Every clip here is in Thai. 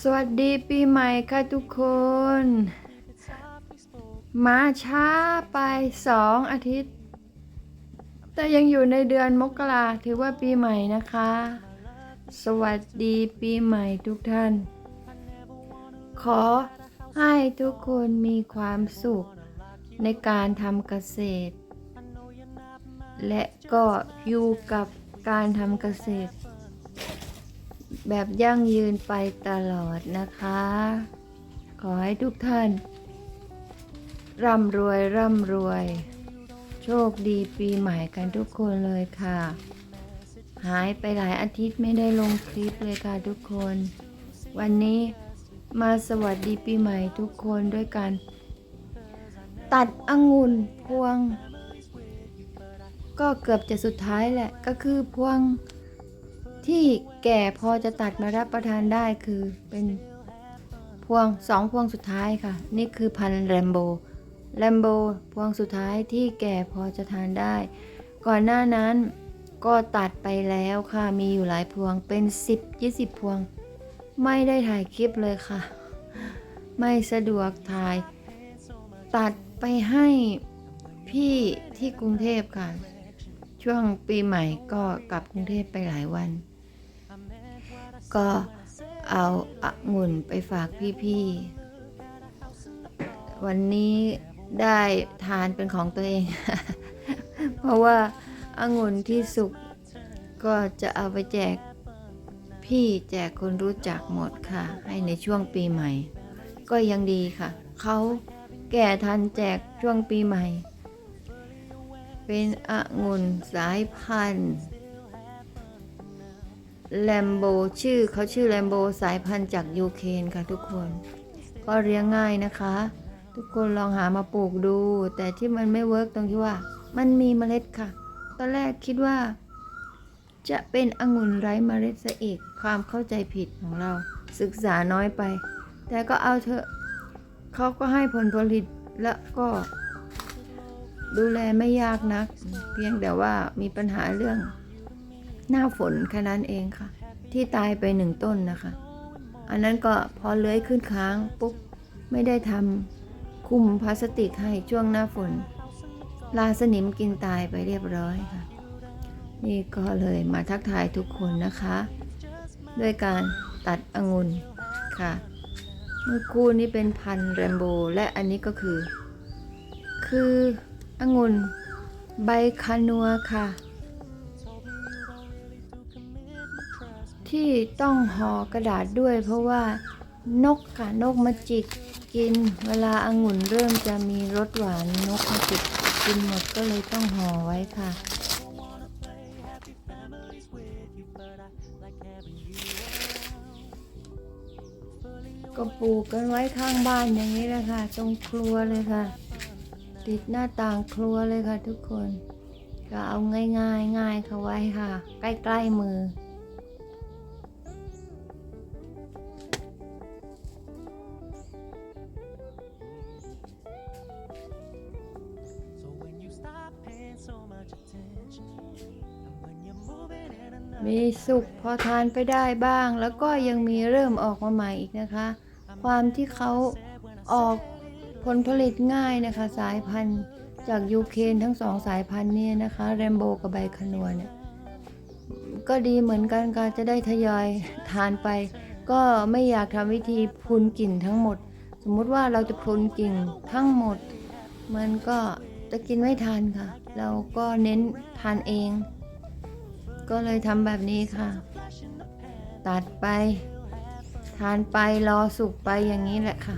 สวัสดีปีใหม่ค่ะทุกคน มาช้าไปสองอาทิตย์ แต่ยังอยู่ในเดือนมกราถือว่าปีใหม่นะคะ สวัสดีปีใหม่ทุกท่าน ขอให้ทุกคนมีความสุขในการทำเกษตร และก็อยู่กับการทำเกษตร แบบยั่งยืนไปตลอดนะคะ ขอให้ทุกท่าน ร่ำรวยร่ำรวย โชคดีปีใหม่กันทุกคนเลยค่ะ หายไปหลายอาทิตย์ไม่ได้ลงคลิปเลยค่ะทุกคน วันนี้มาสวัสดีปีใหม่ทุกคนด้วยกัน ตัดองุ่นพวง ก็เกือบจะสุดท้ายแหละก็คือพวง ที่แก่พอจะตัดมารับประทานได้คือเป็นพวงสองพวงสุดท้ายค่ะ นี่คือพันแรมโบแรมโบพวงสุดท้ายที่แก่พอจะทานได้ ก่อนหน้านั้นก็ตัดไปแล้วค่ะมีอยู่หลายพวงเป็น 10 20 พวง ไม่ได้ถ่ายคลิปเลยค่ะ ไม่สะดวกถ่าย ตัดไปให้พี่ที่กรุงเทพค่ะ ช่วงปีใหม่ก็กลับกรุงเทพไปหลายวัน ก็เอาองุ่นไปฝากพี่ๆ วันนี้ได้ทานเป็นของตัวเอง เพราะว่าองุ่นที่สุกก็จะเอาไปแจกพี่แจกคนรู้จักหมดค่ะ ให้ในช่วงปีใหม่ ก็ยังดีค่ะ เขาแก่ทันแจกช่วงปีใหม่ เป็นองุ่นสายพันธุ์ แลมโบชื่อเขาชื่อแลมโบสายพันธุ์จากยูเครนค่ะทุกคน ก็เลี้ยงง่ายนะคะ ทุกคนลองหามาปลูกดู แต่ที่มันไม่เวิร์กตรงที่ว่า มันมีเมล็ดค่ะ ตอนแรกคิดว่า จะเป็นองุ่นไร้เมล็ดซะอีกความเข้าใจผิดของเราศึกษาน้อยไป แต่ก็เอาเถอะเขาก็ให้ผลผลิตแล้วก็ดูแลไม่ยากนัก เพียงแต่ว่ามีปัญหาเรื่อง หน้าฝนแค่นั้นเองค่ะ ที่ตายไปหนึ่งต้นนะคะ อันนั้นก็พอเลื้อยขึ้นค้างปุ๊บไม่ได้ทำคุมพลาสติกให้ช่วงหน้าฝน ลาสนิมกินตายไปเรียบร้อยค่ะ นี่ก็เลยมาทักทายทุกคนนะคะ ด้วยการตัดองุ่นค่ะ เมื่อคู่นี้เป็นพันแรมโบและอันนี้ก็คือ คือองุ่นใบคานัวค่ะ ที่ต้องห่อกระดาษด้วย เพราะว่านกค่ะนกมาจิกกิน เวลาอางุ่นเริ่มจะมีรสหวานนกมาจิกกินหมดก็เลยต้องห่อไว้ค่ะ ก็ปลูกกันไว้ข้างบ้านอย่างนี้แหละค่ะ ตรงครัวเลยค่ะ ติดหน้าต่างครัวเลยค่ะทุกคน ก็เอาง่ายๆง่ายเขาไว้ค่ะ ใกล้ๆมือ มีสุกพอทานไปได้บ้าง แล้วก็ยังมีเริ่มออกมาใหม่อีกนะคะ ความที่เขาออกผลผลิตง่ายนะคะ สายพันธุ์จากยูเครนทั้งสองสายพันธุ์เนี่ยนะคะแรมโบกับใบขนวเนี่ยก็ดีเหมือนกันก็จะได้ทยอยทานไป ก็ไม่อยากทำวิธีพุนกลิ่นทั้งหมด สมมุติว่าเราจะพุนกลิ่นทั้งหมด มันก็จะกินไม่ทานค่ะ เราก็เน้นทานเอง ก็เลยทำแบบนี้ค่ะ ตัดไป ทานไปรอสุกไปอย่างนี้แหละค่ะ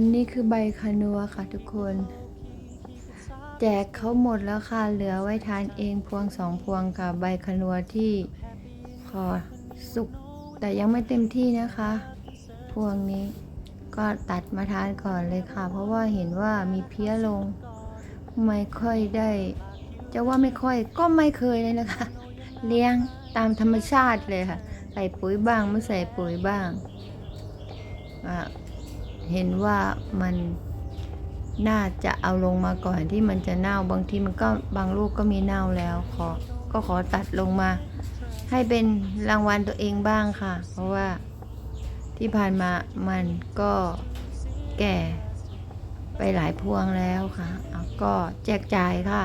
พันนี้คือใบคานัวค่ะทุกคน แจกเขาหมดแล้วค่ะ เหลือไว้ทานเองพวงสองพวงค่ะ ใบคานัวที่พอสุก แต่ยังไม่เต็มที่นะคะ พวงนี้ก็ตัดมาทานก่อนเลยค่ะ เพราะว่าเห็นว่ามีเพี้ยลง ไม่ค่อยได้ จะว่าไม่ค่อยก็ไม่เคยเลยนะคะ เลี้ยงตามธรรมชาติเลยค่ะ ใส่ปุ๋ยบ้างไม่ใส่ปุ๋ยบ้างอะ เห็นว่ามันน่าจะเอาลงมาก่อนที่มันจะเน่าบางทีมันก็บางลูกก็มีเน่าแล้วขอก็ขอตัดลงมา ให้เป็นรางวัลตัวเองบ้างค่ะ เพราะว่าที่ผ่านมามันก็แก่ไปหลายพวงแล้วค่ะก็แจกจ่ายค่ะ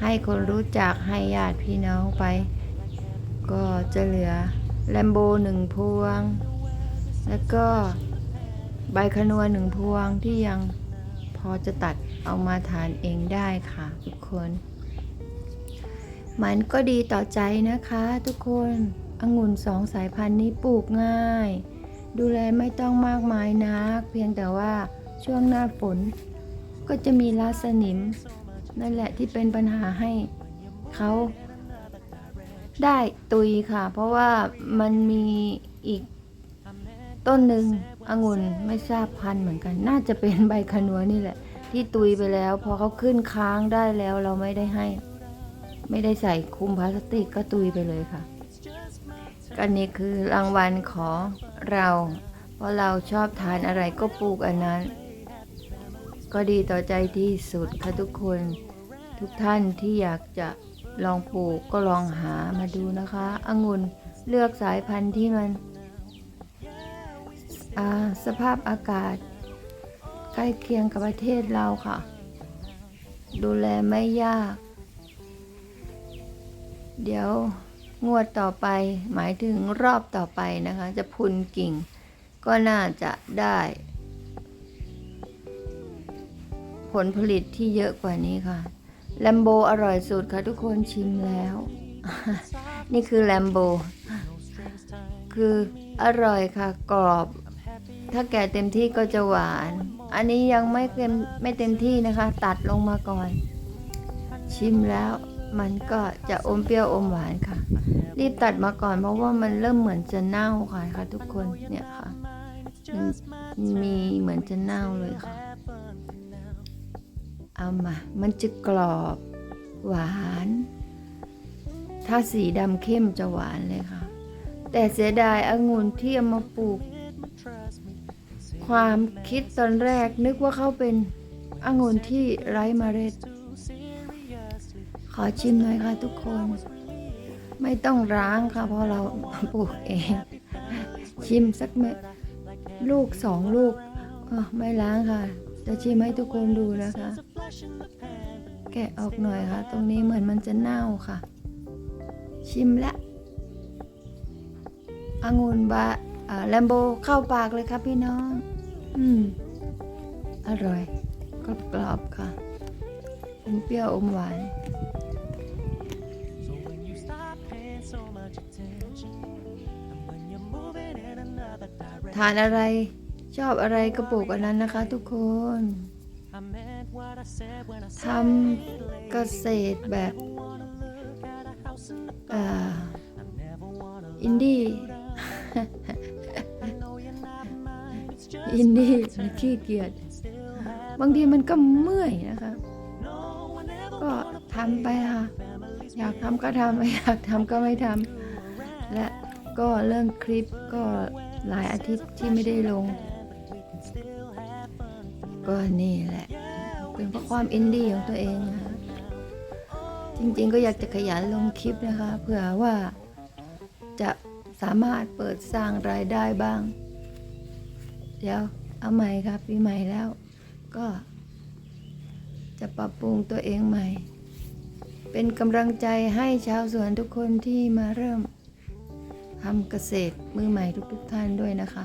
ให้คนรู้จักให้ญาติพี่น้องไป ก็จะเหลือแลมโบหนึ่งพวง แล้วก็ ใบขนวนหนึ่งพวงที่ยังพอจะตัดเอามาทานเองได้ค่ะทุกคน มันก็ดีต่อใจนะคะทุกคนองุ่นสองสายพันธุ์นี้ปลูกง่าย ดูแลไม่ต้องมากมายนัก เพียงแต่ว่าช่วงหน้าฝน ก็จะมีลาสนิม นั่นแหละที่เป็นปัญหาให้เขาได้ตุยค่ะ เพราะว่ามันมีอีกต้นหนึ่ง องุ่นไม่ทราบพันธุ์เหมือนกัน น่าจะเป็นใบขนัวนี่แหละ ที่ตุยไปแล้ว พอเขาขึ้นค้างได้แล้วเราไม่ได้ให้ ไม่ได้ใส่คุมพลาสติกก็ตุยไปเลยค่ะก็นี่คือรางวัลของเรา เพราะเราชอบทานอะไรก็ปลูกอันนั้น ก็ดีต่อใจที่สุดค่ะทุกคน ทุกท่านที่อยากจะลองปลูกก็ลองหามาดูนะคะ องุ่นเลือกสายพันธุ์ที่มัน สภาพอากาศ ใกล้เคียงกับประเทศเราค่ะ ดูแลไม่ยาก เดี๋ยวงวดต่อไปหมายถึงรอบต่อไปนะคะ จะพุนกิ่ง ก็น่าจะได้ ผลผลิตที่เยอะกว่านี้ค่ะแลมโบอร่อยสุดค่ะทุกคนชิมแล้ว นี่คือแลมโบ คืออร่อยค่ะกรอบ ถ้าแก่เต็มที่ก็จะหวาน อันนี้ยังไม่เต็มไม่เต็มที่นะคะ ตัดลงมาก่อน ชิมแล้วมันก็จะอมเปรี้ยวอมหวานค่ะ รีบตัดมาก่อนเพราะว่ามันเริ่มเหมือนจะเน่าค่ะค่ะ ทุกคนเนี่ยค่ะมันมีเหมือนจะเน่าเลยค่ะ เอามา มันจะกรอบ หวาน ถ้าสีดำเข้มจะหวานเลยค่ะ แต่เสียดายองุ่นที่เอามาปลูก ความคิดตอนแรกนึกว่าเขาเป็นองุ่นที่ไร้เมล็ด ขอชิมหน่อยค่ะทุกคน ไม่ต้องล้างค่ะ เพราะเราปลูกเอง ชิมสักเม็ดลูกสองลูกไม่ล้างค่ะ จะชิมให้ทุกคนดูนะคะ แกะออกหน่อยค่ะ ตรงนี้เหมือนมันจะเน่าค่ะ ชิมละองุ่นบะแลมโบเข้าปากเลยครับพี่น้อง อืม อร่อย กรอบกรอบๆค่ะอมเปรี้ยวอมหวาน So when you stop paying so much attention, and when you're moving in another ทาน direction, อะไร ชอบอะไรก็ปลูกอันนั้นนะคะทุกคน I meant what I said when I ท said ำเกษตรแบบ wanna look at a house in the อ่า I never wanna อินดี้ อินดี้ขี้เกียจบางทีมันก็เมื่อยนะคะ ก็ทำไปค่ะ อยากทำก็ทำไม่อยากทำก็ไม่ทำและก็เรื่องคลิปก็หลายอาทิตย์ที่ไม่ได้ลง ก็นี่แหละ เป็นเพราะความอินดี้ของตัวเองนะคะจริงๆก็อยากจะขยันลงคลิปนะคะ เผื่อว่าจะสามารถเปิดสร้างรายได้บ้าง เดี๋ยวเอาใหม่ครับปีใหม่แล้ว ก็ จะปรับปรุงตัวเองใหม่ เป็นกำลังใจให้ชาวสวนทุกคนที่มาเริ่มทำเกษตรมือใหม่ทุกๆท่านด้วยนะคะ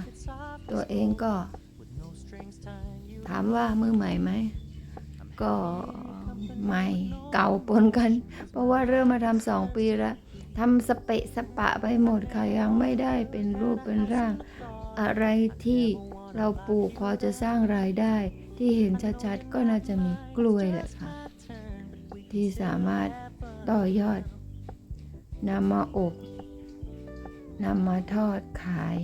ตัวเองก็ ถามว่ามือใหม่ไหม ก็ใหม่เก่าปนกัน เพราะว่าเริ่มมาทำสองปีล้วทำสเปะสปะไปหมดค่ะยังไม่ได้เป็นรูปเป็นร่าง อะไรที่ เราปลูกพอจะสร้างรายได้ ที่เห็นชัดๆก็น่าจะมีกล้วยแหละค่ะ ที่สามารถต่อยอดนำมาอบนำมาทอดขาย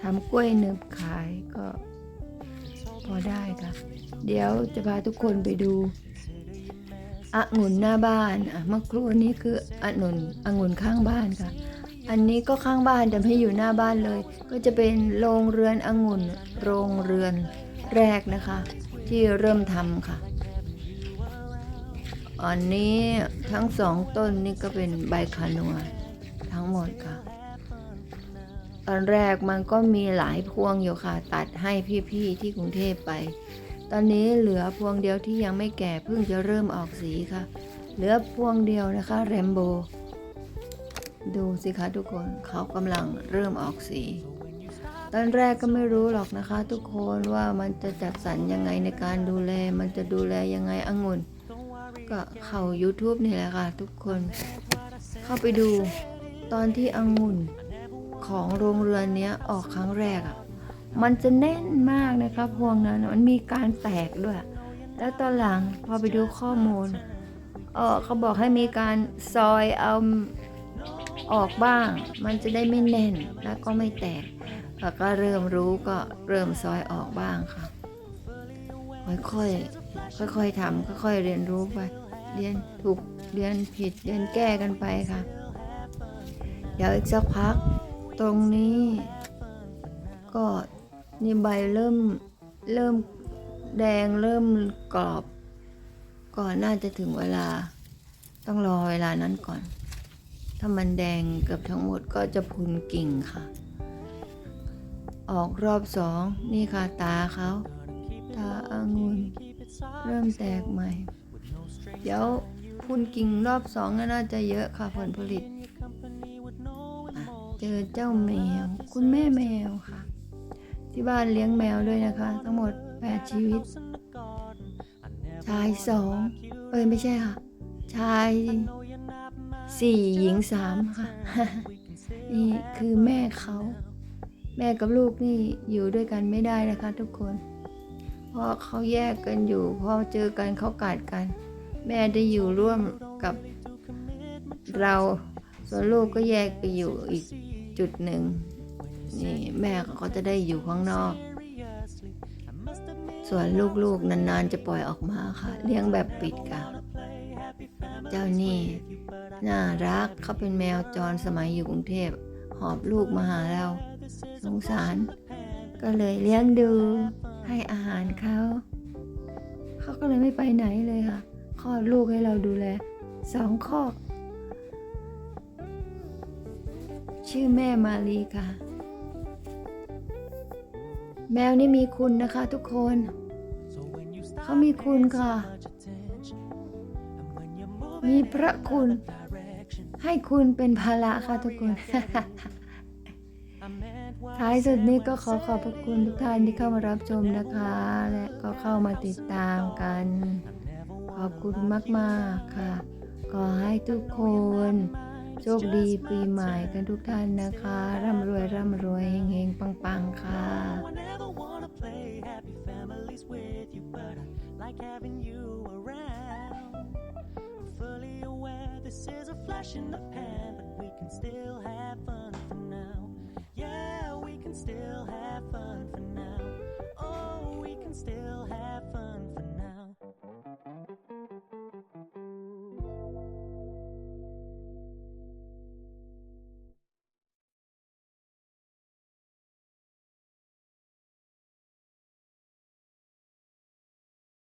ทำกล้วยหนึบขายก็พอได้ค่ะ เดี๋ยวจะพาทุกคนไปดูองุ่นหน้าบ้านอะเมื่อครู่นี้คือองุ่นองุ่นข้างบ้านค่ะ อันนี้ก็ข้างบ้านแต่ไม่อยู่หน้าบ้านเลย ก็จะเป็นโรงเรือนองุ่น โรงเรือนแรกนะคะ ที่เริ่มทำค่ะ อันนี้ทั้งสองต้นนี่ก็เป็นใบคานัวทั้งหมดค่ะ ตอนแรกมันก็มีหลายพวงอยู่ค่ะ ตัดให้พี่ๆที่กรุงเทพไป ตอนนี้เหลือพวงเดียวที่ยังไม่แก่เพิ่งจะเริ่มออกสีค่ะ เหลือพวงเดียวนะคะแรมโบ ดูสิคะทุกคนเขากำลังเริ่มออกสี ตอนแรกก็ไม่รู้หรอกนะคะ ทุกคนว่ามันจะจัดสรรยังไงในการดูแล มันจะดูแลยังไงองุ่น ก็เข้า YouTube นี่แหละค่ะ ทุกคน เข้าไปดูตอนที่องุ่นของโรงเรือนเนี้ยออกครั้งแรกอะ่ะ มันจะแน่นมากนะคะพวงนั้น มันมีการแตกด้วย แล้วตอนหลังพอไปดูข้อมูล เออเขาบอกให้มีการซอยเอา ออกบ้าง มันจะได้ไม่แน่นแล้วก็ไม่แตกแล้วก็เริ่มรู้ก็เริ่มซอยออกบ้างค่ะ ค่อยๆค่อยๆทำค่อยๆเรียนรู้ไป เรียนถูกเรียนผิดเรียนแก้กันไปค่ะ เดี๋ยวอีกสักพัก ตรงนี้ ก็นี่ใบเริ่มเริ่มแดงเริ่มกรอบ ก่อนน่าจะถึงเวลา ต้องรอเวลานั้นก่อน ถ้ามันแดงเกือบทั้งหมดก็จะพุนกิ่งค่ะ ออกรอบสองนี่ค่ะตาเขาตาอางุ่นเริ่มแตกใหม่ เดี๋ยวพุนกิ่งรอบสองน่าจะเยอะค่ะผลผลิต เจอเจ้าแมว คุณแม่แมวค่ะ ที่บ้านเลี้ยงแมวด้วยนะคะ ทั้งหมด8ชีวิต ชายสองเอ้ยไม่ใช่ค่ะ ชาย สี่หญิงสามค่ะ นี่คือแม่เขา แม่กับลูกนี่อยู่ด้วยกันไม่ได้นะคะ ทุกคน เพราะเขาแยกกันอยู่พอเจอกันเขากัดกัน แม่ได้อยู่ร่วมกับเราส่วนลูกก็แยกไปอยู่อีกจุดหนึ่งนี่แม่เขาก็จะได้อยู่ข้างนอก ส่วนลูกๆนานๆจะปล่อยออกมาค่ะ เลี้ยงแบบปิดค่ะ เจ้านี่ น่ารักเขาเป็นแมวจรสมัยอยู่กรุงเทพ หอบลูกมาหาเรา สงสาร ก็เลยเลี้ยงดู ให้อาหารเขา เขาก็เลยไม่ไปไหนเลยค่ะคลอดลูกให้เราดูแลสองคอกชื่อแม่มาลีค่ะ แมวนี่มีคุณนะคะทุกคน เขามีคุณค่ะ มีพระคุณ ให้คุณเป็นภาระค่ะทุกคน ท้ายสุดนี้ก็ขอขอบพระคุณทุกท่านที่เข้ามารับชมนะคะ และก็เข้ามาติดตามกัน ขอบคุณมากๆค่ะ ขอให้ทุกคนโชคดีปีใหม่กันทุกท่านนะคะ ร่ำรวยร่ำรวยเฮงๆปังๆค่ะ I never wanna play happy families with you, but I like having you this is a flash in the pan, but we can still have fun for now. Yeah, we can still have fun for now. Oh, we can still